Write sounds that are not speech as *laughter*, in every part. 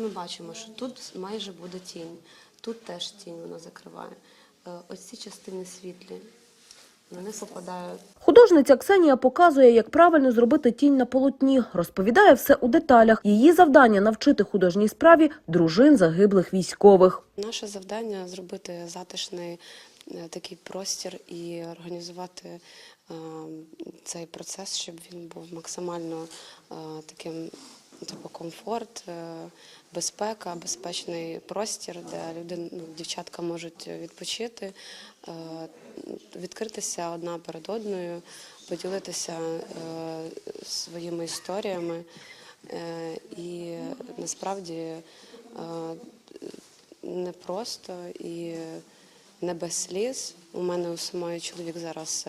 ми бачимо, що тут майже буде тінь, тут теж тінь вона закриває. Е, Ось ці частини світлі, на них попадає Художниця Ксенія показує, як правильно зробити тінь на полотні. Розповідає все у деталях. Її завдання навчити художній справі дружин загиблих військових. Наше завдання зробити затишний е, такий простір і організувати е, цей процес, щоб він був максимально таким, типу, комфорт, е, безпека, безпечний простір, де люди, ну, дівчатка можуть відпочити, е, відкритися одна перед одною, поділитися е, своїми історіями. І насправді не просто і не без сліз. У мене у самої чоловік зараз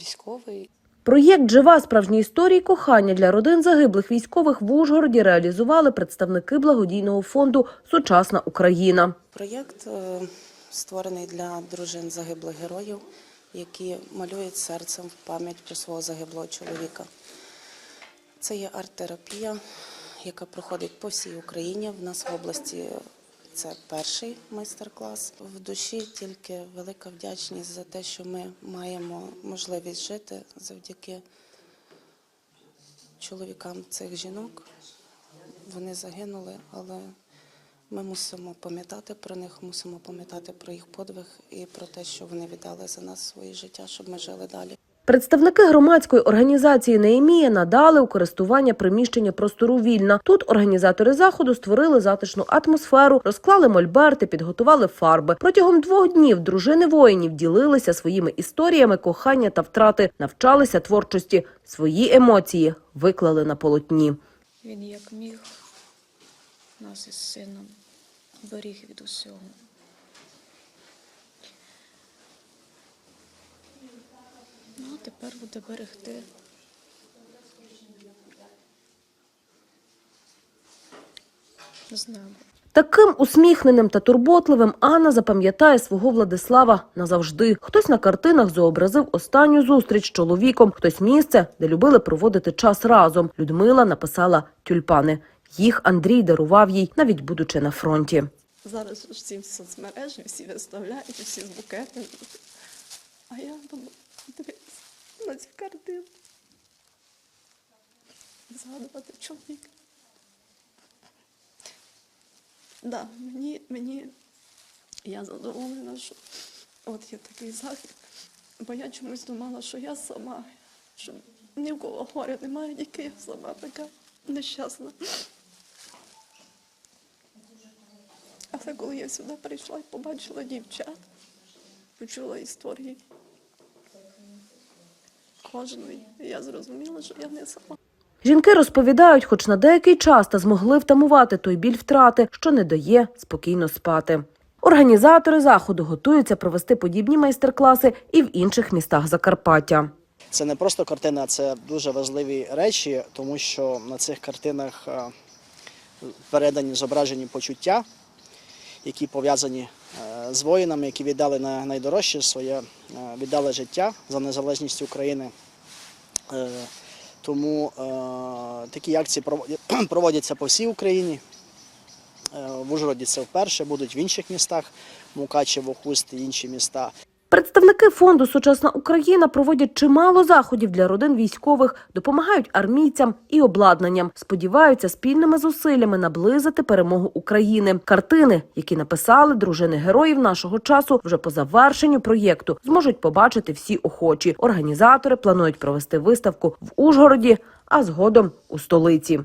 військовий. Проєкт Жива справжні історії кохання для родин загиблих військових в Ужгороді реалізували представники благодійного фонду Сучасна Україна. Проєкт е, створений для дружин загиблих героїв, які малюють серцем в пам'ять про свого загиблого чоловіка. Це є арт-терапія, яка проходить по всій Україні. В нас в області це перший майстер-клас. В душі тільки велика вдячність за те, що ми маємо можливість жити завдяки чоловікам цих жінок. Вони загинули, але ми мусимо пам'ятати про них, мусимо пам'ятати про їх подвиг і про те, що вони віддали за нас своє життя, щоб ми жили далі. Представники громадської організації Неємія надали у користування приміщення простору вільна. Тут організатори заходу створили затишну атмосферу, розклали мольберти, підготували фарби. Протягом двох днів дружини воїнів ділилися своїми історіями кохання та втрати, навчалися творчості. Свої емоції виклали на полотні. Він як міг нас із сином беріг від усього. Ну, а тепер буде берегти. З нами. Таким усміхненим та турботливим Анна запам'ятає свого Владислава назавжди. Хтось на картинах зобразив останню зустріч з чоловіком, хтось місце, де любили проводити час разом. Людмила написала тюльпани. Їх Андрій дарував їй, навіть будучи на фронті. Зараз ж всі соцмережі, всі виставляють, всі з букетами. А я думаю, на ці картини. Згадувати чоловіка. Да, мені, мені, я задоволена, що от є такий захід. Бо я чомусь думала, що я сама, що ні в кого горя немає, тільки я сама така нещасна. Але коли я сюди прийшла і побачила дівчат, почула історії кожної, я зрозуміла, що я не сама. Жінки розповідають, хоч на деякий час та змогли втамувати той біль втрати, що не дає спокійно спати. Організатори заходу готуються провести подібні майстер-класи і в інших містах Закарпаття. Це не просто картина, це дуже важливі речі, тому що на цих картинах е, передані зображені почуття, які пов'язані е, з воїнами, які віддали на найдорожче своє, е, віддали життя за незалежність України. Е, Тому е, такі акції *clears throat* проводяться по всій Україні. В Ужгороді це вперше, будуть в інших містах, Мукачево, Хуст і інші міста. Представники фонду Сучасна Україна проводять чимало заходів для родин військових, допомагають армійцям і обладнанням. Сподіваються спільними зусиллями наблизити перемогу України. Картини, які написали дружини героїв нашого часу, вже по завершенню проєкту зможуть побачити всі охочі. Організатори планують провести виставку в Ужгороді, а згодом у столиці.